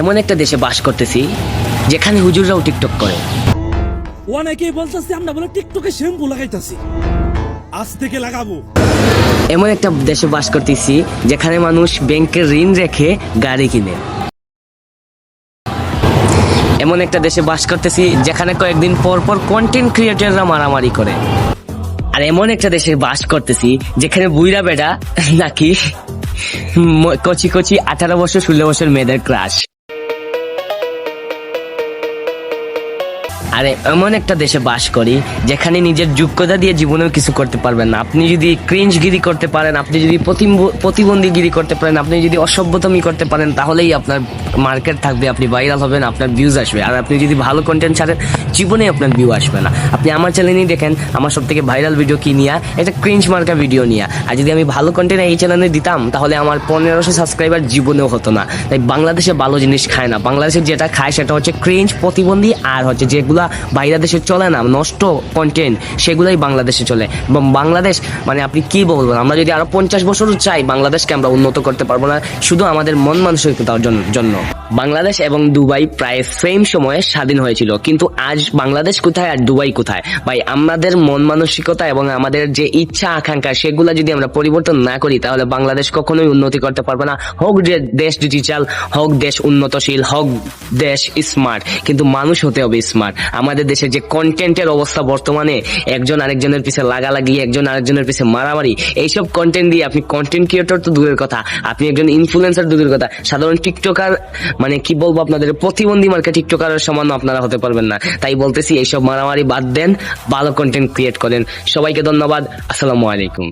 এমন একটা দেশে বাস করতেছি যেখানে হুজুররাও টিকটক করে। অনেকেই বলতেছে আমরা বলে টিকটকে শ্যাম্পু লাগাইতাছি। আজ থেকে লাগাবো। এমন একটা দেশে বাস করতেছি যেখানে মানুষ ব্যাংকে ঋণ রেখে গাড়ি কিনে। এমন একটা দেশে বাস করতেছি যেখানে কয়েকদিন পর পর কন্টেন্ট ক্রিয়েটররা মারামারি করে। আর এমন একটা দেশে বাস করতেছি যেখানে বুইরা বেটা নাকি কচি কচি আঠারো বছর ষোলো বছর মেয়েদের ক্রাশ আরে, এমন একটা দেশে বাস করি যেখানে নিজের যোগ্যতা দিয়ে জীবনেও কিছু করতে পারবেন না। আপনি যদি ক্রিঞ্জগিরি করতে পারেন, আপনি যদি প্রতিবন্ধীগিরি করতে পারেন, আপনি যদি অসভ্যতমি করতে পারেন, তাহলেই আপনার মার্কেট থাকবে, আপনি ভাইরাল হবেন, আপনার ভিউজ আসবে। আর আপনি যদি ভালো কন্টেন্ট ছাড়েন জীবনে আপনার ভিউ আসবে না। আপনি আমার চ্যানেলেই দেখেন, আমার সব থেকে ভাইরাল ভিডিও কি নিয়ে? এটা ক্রিঞ্জ মার্কা ভিডিও নিয়ে। আর যদি আমি ভালো কন্টেন্ট এই চ্যানেলে দিতাম, তাহলে আমার পনেরোশো সাবস্ক্রাইবার জীবনেও হতো না। তাই বাংলাদেশে ভালো জিনিস খায় না। বাংলাদেশে যেটা খায়, সেটা হচ্ছে ক্রিঞ্জ প্রতিবন্ধী আর হচ্ছে যেগুলা বাইরে দেশে চলে না, নষ্ট কন্টেন্ট সেগুলাই বাংলাদেশে চলে। এবং বাংলাদেশ মানে আপনি কি বলবেন? আমরা যদি আরও পঞ্চাশ বছর চাই, বাংলাদেশকে আমরা উন্নত করতে পারব না, শুধু আমাদের মন মানসিকতার জন্য। বাংলাদেশ এবং দুবাই প্রায় সেম সময়ে স্বাধীন হয়েছিল। কিন্তু আজ বাংলাদেশ কোথায় আর দুবাই কোথায়? ভাই, আমাদের মন মানসিকতা এবং আমাদের যে ইচ্ছা, আকাঙ্ক্ষা, সেগুলো যদি আমরা পরিবর্তন না করি, তাহলে বাংলাদেশ কখনোই উন্নতি করতে পারবে না। হোক যে দেশ ডিজিটাল হোক দেশ উন্নতশীল, হোক দেশ স্মার্ট কিন্তু মানুষ হতে হবে স্মার্ট আমাদের দেশে যে কন্টেন্টের অবস্থা বর্তমানে, একজন আরেকজনের পিছে লাগালাগি, একজন আরেকজনের পিছে মারামারি, এইসব কন্টেন্ট দিয়ে আপনি কন্টেন্ট ক্রিয়েটর তো দূরের কথা, আপনি একজন ইনফ্লুয়েন্সার দূরের কথা। সাধারণ টিকটকার মানে কি বলব আপনাদের, প্রতিবন্ধী মার্কে টিকটকারের সমান আপনারা হতে পারবেন না। তাই বলতেছি, এইসব মারামারি বাদ দেন, ভালো কন্টেন্ট ক্রিয়েট করেন। সবাইকে ধন্যবাদ, আসসালামু আলাইকুম।